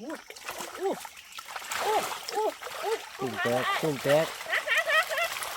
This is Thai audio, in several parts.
อู้อู้อู้อู้อู้ตุ่มแตกตุ่มแตก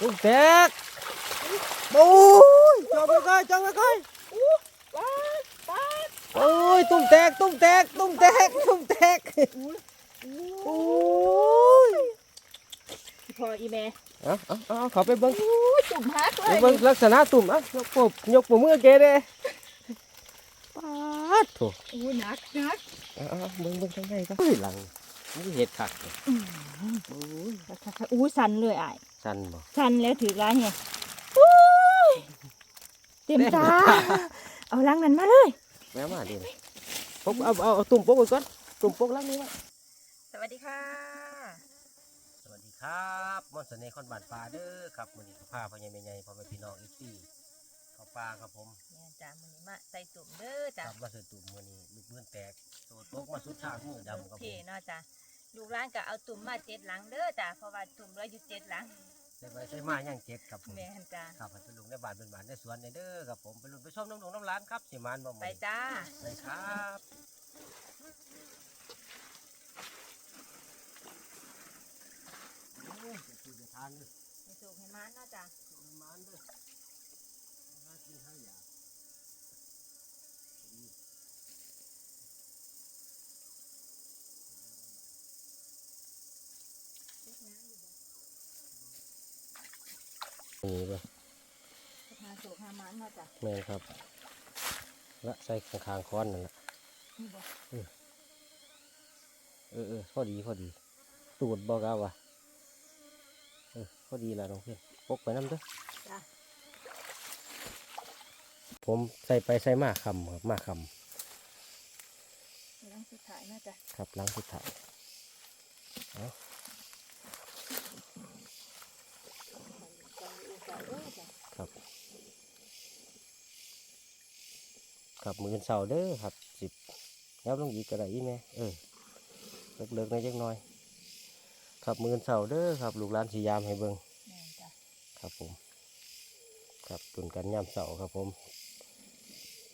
ตุ่มแตกโอ้ยจอมไปก่อนจอมไปก่อนอู้ป้าดป้าดโอ้ยตุ่มแตกตุ่มแตกตุ่มแตกตุ่มแตกอู้โอ้ยพออีแม่เอาเอาเอาขอไปเบิ้งอู้จุ่มฮักเลไปยเบิ้งลักษณะตุ่มอะยกปบยกปบมือเกเด้ปาดโถอู้หนักหนัก เออเบิ้งเบิ้งข้างในก็เฮ้ยหลังนี่เห็ดขัดอืมโอ้ยอู้สั่นเลยไอ้สันบ่สันแล้วถือร้ายไงอู้ยเต็มตาเอาลังนั้นมาเลยแม่มาดิปกเอาเอาตุ่มปกไว้ก่อนตุ่มปกลังนี้ไว้สวัสดีค่ะสวัสดีครับมอนเน่ห์คนบานป่าเด้อครับมื้อนี้พาพ่อใหญ่แม่ใหญ่พ่อแม่พี่น้องอีกที่ ข้าป่าครับผมเนี่ยจ้ามื้อนี้มาใส่ตุ่มเด้อจ้าครับมาซื้อตุ่มมื้อนี้ลูกมื้อแตกโตตกมาสุดทางมือดำครับโอผเคมเนาะจ้าลูกร้านก็เอาตุ่มมาเจ็ดหลังเด้อจ้าเพราะว่าตุ่มเหลืออยู่เจ็ดหลังใส่ไปใส่มาย่างเจ็ดครับผมแม่นจ้าครับให้เป็นลุงในบ้านเป็นบ้านในสวนในเด้อครับผมไปลุงไปชมน้ำหลวงน้ำร้านครับสิมานบ่ไปจ้าไปครับโอ้ยจะกินจะทานเลยให้สุกให้มันเนาะจ้ามานเด้อหา กินหาอยากนี่เลยหาสุกหามันเนาะจ้าแม่นครับ และใส่ข้างคางๆค้อนนั่นแหละนี่บ่เออเออพอดีพอดี ตูดบอกเอาวะเออพอดีละน้องเพื่อนพกไปน้ำเด้อจ้า ผมใส่ไปใส่มาคำครับมาคเรื่องสุดท้ายเนาะจ้าำครับล้างสุดท้ายเอาจังอู่เสาเด้อจ้าครับครับมือเสาเด้อครับสิบยับลงอีกกระไดอีแม่เออเลิกๆหน่อยจักหน่อย ครับมือเสาเด้อครับ ลูกหลานสียามให้เบิ่งแม่นจ้าครับผม ครับตุนกันย่ำเสาครับผม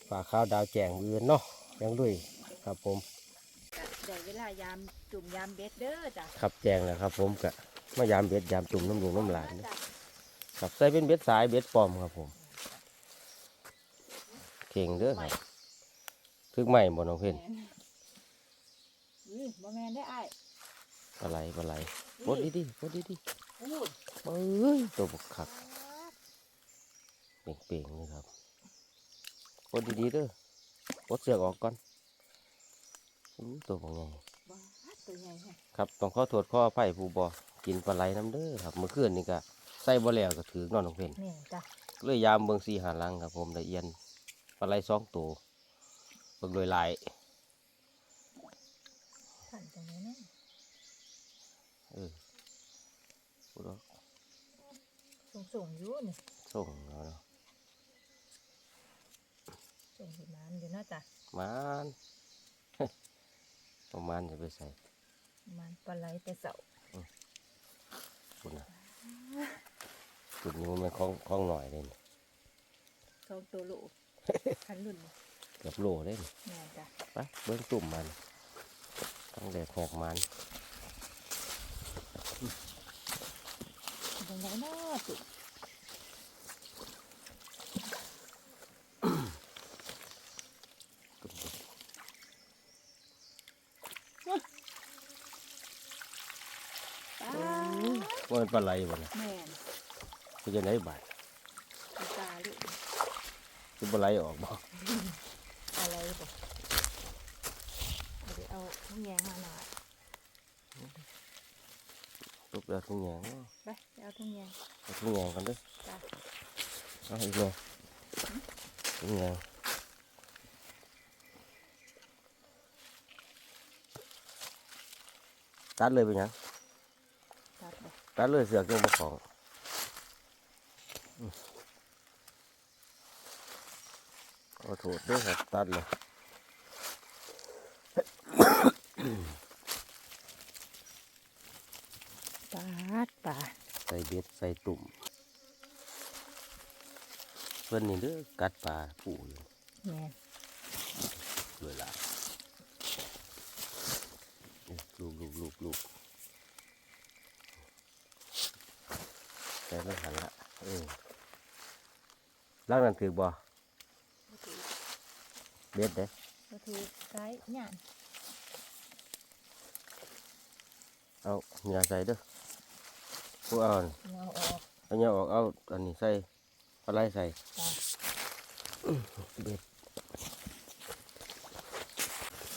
ฝาข้าวดาวแจงเอือนเนาะยังด้วยครับผมได้เวลายามจุ่มยามเบ็ดเด้อจ้าครับแจงแล้วครับ ผมกะมายามเบ็ดยามจุ่มน้ำหลวงน้ำหลานเด้อครับใส่เป็นเบ็ดสายเบ็ดปลอมครับผม เก่งเด้อครับทึกใหม่บ่น้องเพ่นอุ้ยบ่แม่นได้อ้ายปลาไหลปลาไหลปดดีดีๆปดดีดีอู้ๆเอ้ยตัวบกขักเป่งๆเลยครับป ดดีดีๆเด้อปดเสือกออกก่อนอู้ตัวบกใหญ่บ้าดตัวใหญ่แฮะครับต้องขอโทษขออภัยผู้บ่กินปลาไหลน้ำเด้อครับเมื่อคืนนี่ก็ใส่บ่แล้วก็ถือนอนน้องเพ่นแม่นจ้าเลยยามเบิงสีหาลังครับผมละเอียนปลาไหลสองตัวเบิงโดยหลายท่านตรงนี้นะเออพูดว่าส่งส่งๆอยู่นี่ส่งแล้วเนาะ ส่งที่มัน อยู่เนาะจ้ามันประมาณจะไปใส่มันปลาไหลแต่เสาคุณนะคุณนี่มันเป็นของของหน่อยเลยนี่สองตัวโลคันรุ่นนี่เกือบโลเลยนี่แม่นจ้าไปเบิ้งตุ่มมันตั้งแดกแหกมันตรงไหนเนาะจุตุ่มตุ่ม ป้า ว่า มันปลาไหลบ่นะแม่นคือจะไหนบาดปลาตาลูกคือปลาไหลออกบ่อะไรบ่เดี๋ยวเอาทุ่งแยงมาหน่อยลุกแล้วทุ่งแยงไปไปเอาทุ่งแยง เอาทุ่งแยงกันเด้อจ้าเอาอีกเลยทุ่งแยงตัดเลยเป็นหยัง ตัดไปตัดเลยเสือกยังบ่ของอืมขอโทษด้วยครับตัดเลยปาดปาดใส่เบ็ดใส่ตุ่มเพื่อนนี่เด้อกัดปลาปูอยู่แม่นด้วยล่ะส่ ไม่หันละเออล่างนั้นถือบ่บ่ถือเบ็ดเด้บ่ถือไกด์หยานเอาเนื้อใส่เด้อผู้เอาอันเอาออกเอาเนื้อออกเอาอันนี้ใส่เอาไรใส่จ้ะเบ็ด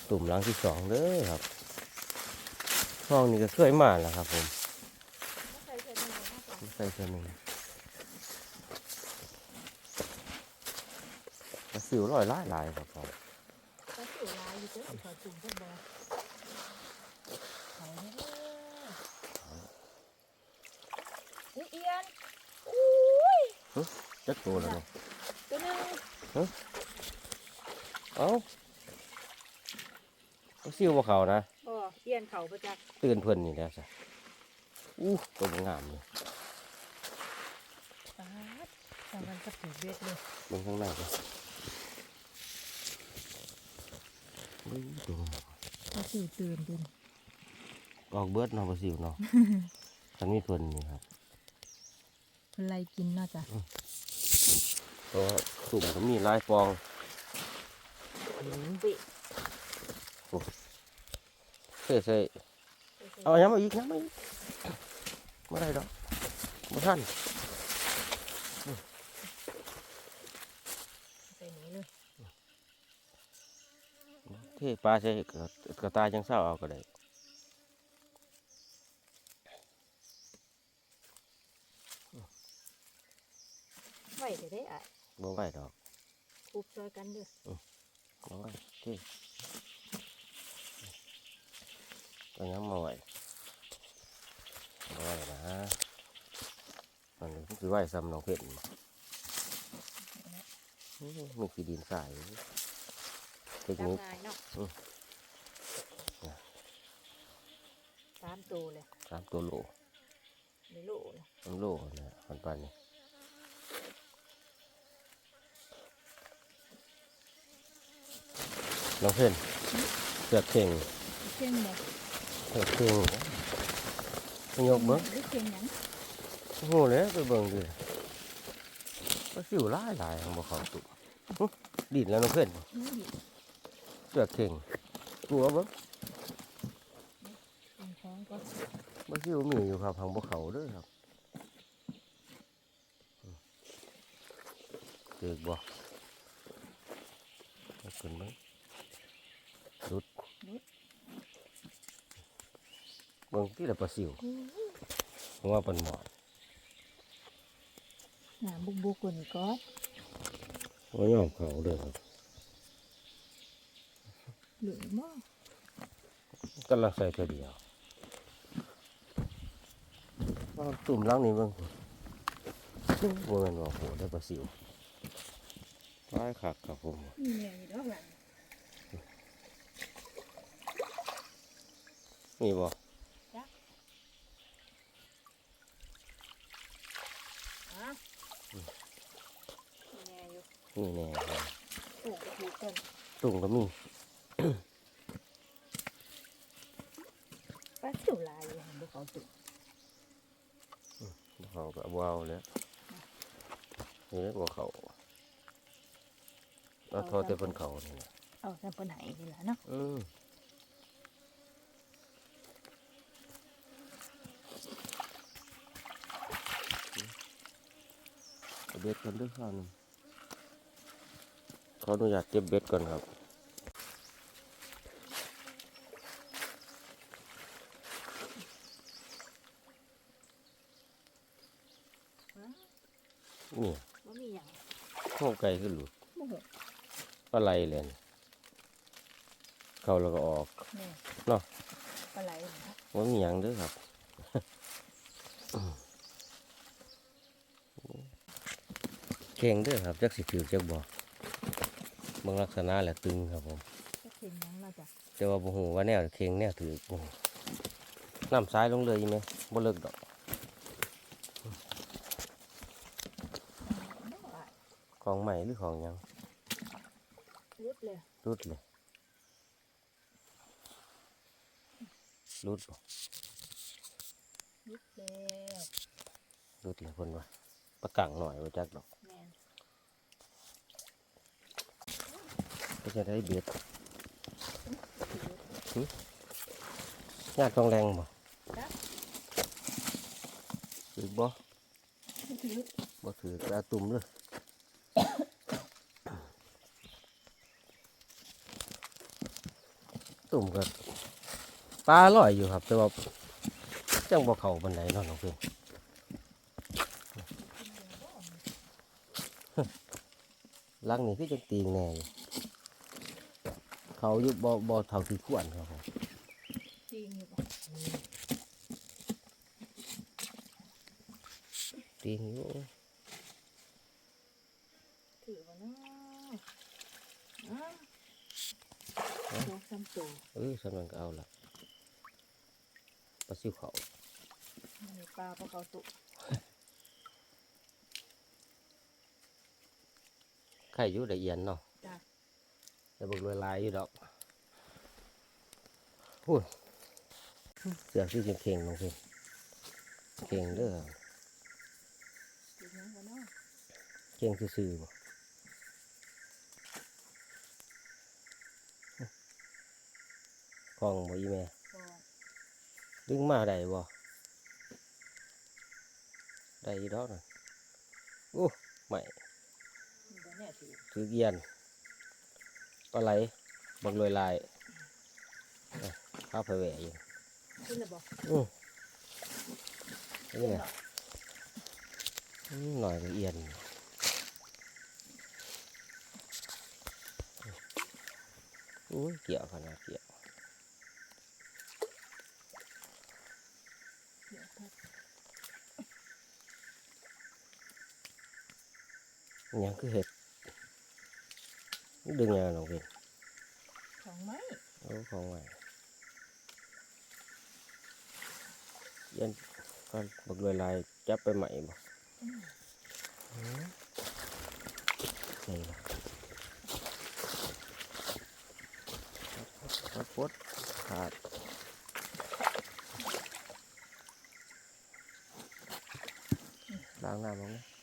ตุ่มหลังที่สองเด้อครับห้องนี้ก็เคยมาแล้วครับผม ใส่เสร็จแล้วก็ ใส่ใส่เท่านึงกระสิวลอยหลายหลายครับผมก็สิวลายอยู่เด้อขอจุ่มก็บ่เอาเด้ออุ้ยเอียนอุ้ยจักตัวแล้วเนาะตัวหนึงเอ้าก็ซิวบ่เขานะบ่เอียนเขาประจักษ์ตื่นเพิ่นนี่แหล้วจ้ะอู้ตัวบ่งามเลย ปาดทำมัน ก็ถือเบ็ดเลยเบิ่งข้างหน้าเลยเบิ่งตัวก็สิวตื่นตื่นออกเบิดเนาะบ่ซิวเนาะคันมีเพิ่นนี่ครับเพิ่นไล่กินเนาะจ้ะเพราะว่าตุ่มก็มีหลายฟองปิเท่ใส่เอาย้ำมาอีกย้ำมาอีกบ่ได้ดอกบ่ทัน ใส่นี้เลย เท่ปลาใส่กระกระตายจังเศร้าเอาก็ได้ไว้เดี๋ยวได้อะบ่ไหวดอกคูบช่วยกันเด้อบ่ไหวเท่ก็ย้ำมาไหวบ่ไหวนะมันก็คือไหวซ้ำน้องเพชรบ่อื้อมีขี้ดินสาย เทคจับนิคง่ายเนาะอืมสามตัวเลยสามตัวโลในโลเลยมันโลนะมันปานนี้น้องเพชรเสือกเข่งเข่งบ่เสือกเข่งไม่ยกเบิ้งหรือเข่งหยังโอ้โหเลยไปเบิ่งดิก็สิวหลายหลายของบ่เขาตุหึดินแล้วน้องเพชรนี่ดิ เสือกเข่งกลัวเบิ้งเป็นของก็บ่สิวมีอยู่ครับทางบ่เขาเด้อครับอืมเด็กบ่เอาขึ้นเบิ้งหลุดเบิ่งที่ละปลาสิวเพราะว่าเป็นหมอดหนาบุกบุกคนก็ว่ายอมเขาเด้อครับ หรือบ่กำลังใส่ตัวเดียวเอาตุ่มหล้างนี่เบิ่งบ่แม่นว่าโหได้ปลาสิวตายคักครับผมมีแม่อยู่ดอกหลังนี่บ่ฮะมีแม่อยู่นี่แน่ครับปลูกกระถูกต้นตุ่มก็มี ปลาสิวลายอยู่หันบุเขาตุก เขาก็บ่เอาแล้ว นี่บ่เขาเราทอแต่เพิ่นเขานี่นะเอาแต่ปัญหานี่แหละเนาะอืมเอาเบ็ดกันด้วยข้าวหนึงขออนุญาตเก็บเบ็ดก่อนครับ นี่ ว่ามีอย่าง ห้อง ไก่ขึ้นหลุดโมโหอะไรเลยนี่เข้าแล้วก็ออกนี่เนาะปลาไหลนะว่ามีหยังเด้วยครับเก่งเด้วยครับจักสิถือจักบ่บางลักษณะแหละตึงครับผมก็เข่งหยังเราจะแต่ว่าบ่ฮู้ว่าแนวเข่งแนวถือบ่ฮู้น้ำซ้ายลงเลยไหมบ่เลิกดอก ไม่ไหว ของใหม่หรือของหยังรุดเลยรุดเลยรุดบ่รุดแล้วดูตีคนว่าประกังหน่อยว่าจักดอกแม่นก็จะได้เบียดหึญาติกองแรงบ่ถือบ่ถือบ่ถือกระตุ่มเลย ตุ่มก็ปลาลอยอยู่ครับ แต่ว่าจังบ่เข้าบันไดเนาะน้องเพิ่นลังนี่คือจังตีงแน่อยู่เขาอยู่บ่บ่เท่าที่ควรครับผมจริงอยู่บ่ตีงอยู่ ถือบ่เนาะอ้าว สองสามตัวเออสำนันก็เอาละปลาซิวเขามีปลาปลาเขาตุไข่อยู่ละเอียนเนาะจ้ะแต่บอกลอยลายอยู่ดอกโอ้ยเสือกที่เข่งๆน้องเพิ่นเข่งเด้อถือยังบ่เนาะเข่งซื่อๆบ่ คลองบ่อีแม่ก็ดึงมาได้บ่ได้อีดอกน่ะโอ้ไม่มีบ่แน่ถือถือเอียนปลาไหลบักลอยลายเอ้ยข้าวเผยแหวะอยู่ขึ้นแล้วบ่อือนี่ไงอืมหน่อยก็เอียนอุ้ยเกี่ยวขนาดเกี่ยว เดี๋ยวครับ อิห ยังคือเห็ดดึงยังไงน้องเพ็ญของไม้โอ้ของใหม่เอียนก็บักลอยลายจับไปใหม่บ่อืมใช่ละขับปดขาดล้างน้ำบ้างนะล้างน้ำบ้างนะดูลายตัวงามเนาะใส่ลูกตาลไปเลยหลัง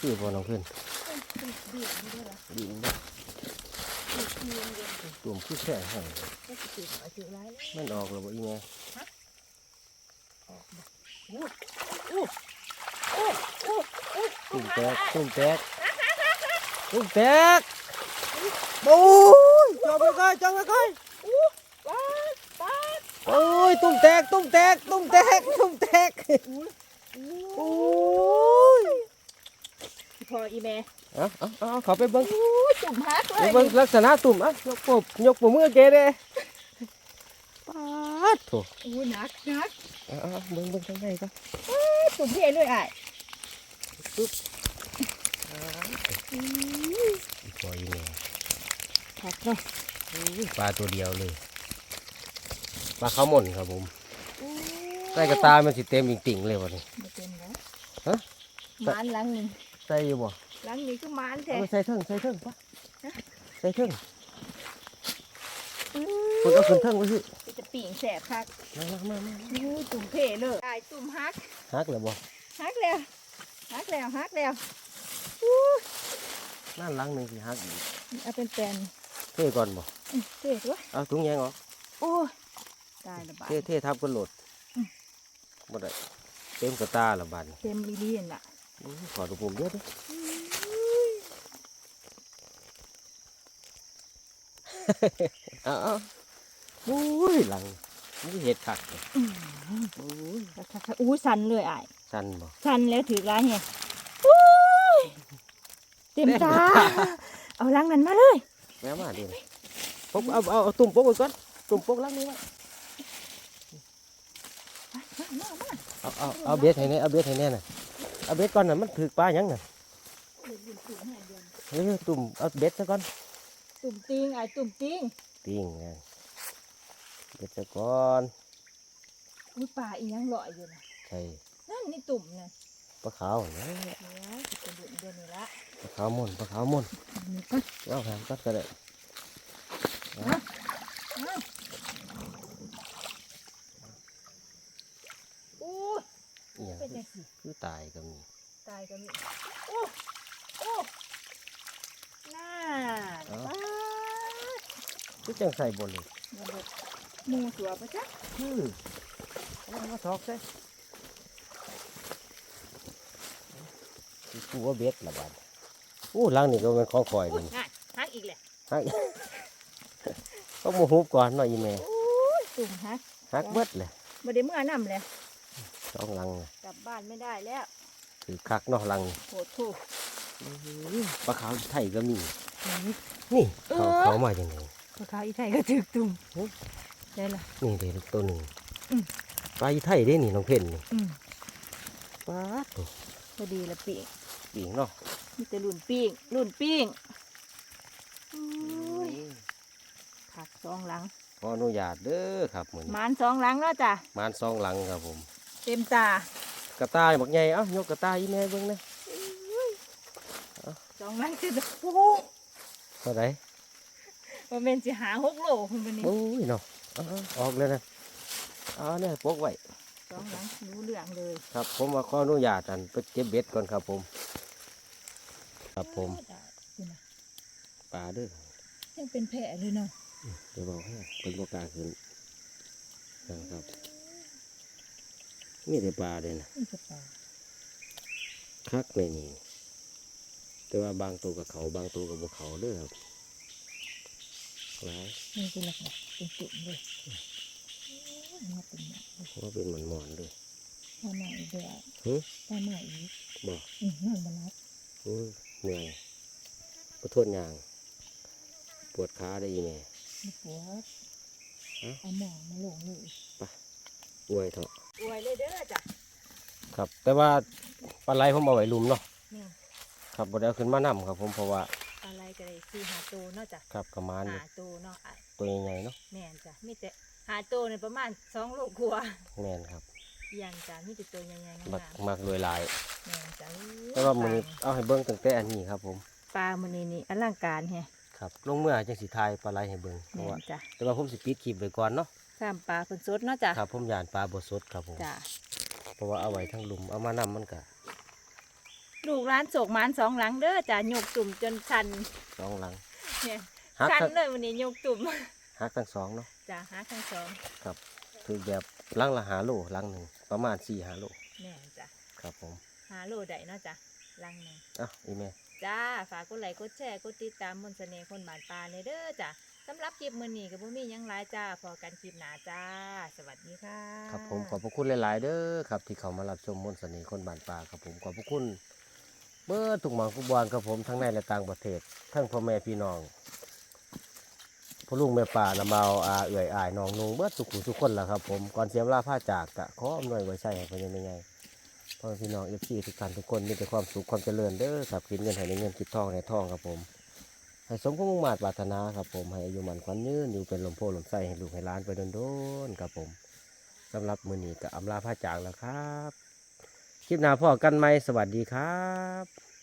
คือบ่น้องเพื่อนเอ้ยเป็นดีดนี่ด้วยล่ะดินเนาะดีดเงินเย็นสิตุ่มคือแค่ให้ก็สิถือเอาถือลายแล้วมันออกแล้วบ่อีแม่ออกบ่อู้อู้อู้อู้อู้ตุ่มแตกตุ่มแตกตุ่มแตกโอ้ยจอไปก่อนจอไปก่อนอู้ป้าดป้าดโอ้ยตุ่มแตกตุ่มแตกตุ่มแตกตุ่มแตกอู้โอ้ยพออีแม่เอาเอาเอาเขาไปเบิ้งอู้จุ่มฮักเลไปยเบิ้งลักษณะตุ่มอะยกปบยกปบมือเกเด้ ปาดโถอู้หนักหนักเอาเอาเบิ้งเบิ้งทางไหนก็จุ่มเท่เลยอะอีกพออีแม่หักเนาะปลาตัวเดียวเลยปลาข้าวหม่นครับผมใส่กระตามันสิเต็มติ่งๆเลยวะนี่ไม่เป็นแล้วฮะมานหลังนี่ใส่อยู่บ่หลังนี่คือมานเอาแท้ไปใส่เทิงใส่เทิงปะใส่เทิงคุณเอาขึ้นเทิงไว้สิจะ ปีงแสบคักมามามามาอู้จุ่มเท่เลยไอ้จุ่มฮักฮักเลยบ่ฮักแล้วฮักแล้วฮักแล้วนั่นหลังหนึ่งสิฮักอีกเอาเป็นแปลนเท่ก่อนบ่อื้อเท่ด้วยเอาถุงยางออกโอ้ยตายละบาดเท่เท่ทับกันโหลดอืมบ่ได้เต็มกระตาละบาดนี่เต็มลีลีนล่ะอื้อขอดูผมเยอะดิเอาเอา โอ้ยหลังนี่เห็ดขักเลยโอ้ยคักๆอู้สันเลยไอ้ายสั่นบ่สันแล้วถือร้ายไงอู้ยเต็มตา เอาลังนั้นมาเลยแม่มาดิปกเอาเอาเอาตุ่มปกไว้ก่อนตุ่มปกหลังนี้ไว้มามาเอาเอาเอาเบ็ดให้แน่เอาเบ็ดให้แน่น่ะเอาเบ็ดก่อนน่ะมันถือปลาหยังน่ะเฮ้ยตุ่มเอาเบ็ดซะก่อนตุ่มติงไอ้ตุ่มติงติงไง เบ็ดซะก่อนตอุ้ยปลาอีหยังลอยอยู่นะใช่นั่นนี่ตุ่มน่ะปลาขาวนะเดี๋ยวสิเป็นเดือนเดือนนี้ละปลาขาวม่นปลาขาวม่นนี่ก็เอาแหมตัดก็ได้อ้าวอู้ยอหย่างเป็นจังสิคือตายก็มีตายก็มีโอ้โอ้น่าเอ้าป้าดคือจังใส่บนเลยอย่าบอกห มูตัวปะจ๊ะคือเอามาทอกใส่กูว่าเบ็ดละบาดอู้หลังนี่ก็เป็นของข่อยอุ้นี่ยง่ายฮักอีกแหละฮักต้องมาฮุบก่อนหน่อยอีแม่อู้ยตุ่มฮักฮักเบิดเลยบ่ได้เมื่อนำเลยสองหลังน่ะกลับบ้านไม่ได้แล้วคือคักเนาะหลังโหดถูกปลาขาวไทยก็มี นี่นี่เขาเออเขามาอย่างไงปลาขาวอีไทยก็ถึกตุ่มโอ้ ได้ละนี่เด็กตัวหนึ่งอืมปลาอีไทยเด้นี่น้องเพ่นนี่อืมปลาตัวพอดีละปีกปีงเนาะมีแต่รุ่นปิ้งรุ่นปิ้งอุ้ยผักสองหลังขออนุญาตเด้อครับมือหนี้มานสองหลังแล้วจ้ะมานสองหลังครับผม เต็มตากระต่ายบักใหญ่เอ้ายกกระต่ายอีแม่เบิ่งนะสองหลังคือโอ้โหเท่าไหร่มันเป็นสิหาหกโลคุณเป็นนี่โอ้ยเนาะเอาเอาออกเลยนะเอาเนี่ยปกไว้สองหลังรู้เรื่องเลยครับ ผมมาขออนุญาตอันไปเก็บเบ็ดก่อนครับผม ครับผมได้คุณน่ะปลาเด้อยังเป็นแผลเลยเนาะเดี๋ยวบอกให้เป็นบกล้าขึ้นนะครับมีแต่ปลาเลยนะนี่ก็ปลาคักเลยนี่แต่ว่าบางตัวกับเขาบางตัวกับบเขาเด้อครับ หลายนี่เป็นลักษณะเป็นตุ่มเลยโอ้ยมาเป็นหนักเลยว่าเป็นหมอนหมอนๆเลยปลาใหม่อีกเด้อหึปลาใหม่อีกบอกอืมนั่นบลัดอุ้ยเหนื่อยขอโทษยาง ปวดขาได้ยังไงมีปวดฮะเอาหมองมาลงเลยอวยเถอะอวยเลยเด้อจ้ะครับ แต่ว่าปลาไหลผมเอาไว้ลุมเนาะนี่ครับบ่ได้เอาขึ้นมานำครับ ผมเพราะว่า อะไรก็ได้สี่หาตัวเนาะจ้ะครับกระมานอยู่หาตัวเนาะอะตัวใหญ่ๆเนาะแม่นจ้ะมีแต่หาตัวเนี่ยประมาณสองโลกว่าแม่นครับเอียันจ้ะมีแต่ตัวใหญ่ๆงามักมมักรวยหลาย ๆแม่นจ้ะแต่ว่ามื้อนี้เอาให้เบิ่งตั้งแต่อันนี้ครับ ผมปลามื้อนี้นี่อลังการแฮะครับลงเมื่อจังสิทายปลาไหลให้เบิ่งเพแม่ราะว่านจ้ะแต่ว่าผมสิปิดคลิปไว้ก่อนเนาะข้ามปลาเพิ่นสดเนาะจ้ะครับผมย่านปลาบ่สดครับผม จ้ะเพราะว่าเอาไว้ทั้งลุมเอามานำมันก็ ลูกร้านโศกหมานสองหลังเด้อจ้ะยกตุ่มจนชันสองหลังเนี่ยหักชันทั้งเลยวันนี้ยกตุ่มหักทั้งสองเนาะจ้ะหาทั้งสองคือแบบหลังละหาโลหลังหนึ่งประมาณสี่หาโลแม่นจ้ะครับผมหาโลได้เนาะจ้ะลังหนึงอะอีแม่จ้าฝากกดไลค์กดแชร์กดติดตามมนต์เสน่ห์คนหมานปลาในเด้อจ้ะสำหรับคลิปมื้อนี้ก็บ่มีหยังหลายจ้าพอกันคลิปหน้าจ้า สวัสดีค่ะ ครับผมขอบพระคุณหลาย ๆ เด้อครับที่เขามารับชมมนต์เสน่ห์คนบ้านป่าครับผมขอบพระคุณ เบิดทุกหมองทุกบอนครับผมทั้งในและต่างประเทศ ทั้งพ่อแม่พี่น้องพ่อลุงแม่ป่าละเมาอาเอื่อยอายน้องนุงเบิดทุกผู้ทุกคนแหละครับผมก่อนเสียมลาผ้าจากกะขออำนวยไว้ใช่ให้เป็นยังไงพ่อแม่พี่น้องเอฟซีทุกท่านทุกคนมีแต่ความสุขความเจริญเด้อครับคิดเงินให้ในเงินคิดทองในทองครับผม ให้สมความมุ่งมาตรปรารถนาครับผมให้อายุมันขวัญยืนอยู่เป็นลมโพลมไส้ให้ลูกให้หล้านไปโดนๆครับผมสำหรับมือนี้ก็อำลาพระจากแล้วครับ คลิปหน้าพ่อกันไหมสวัสดีครับ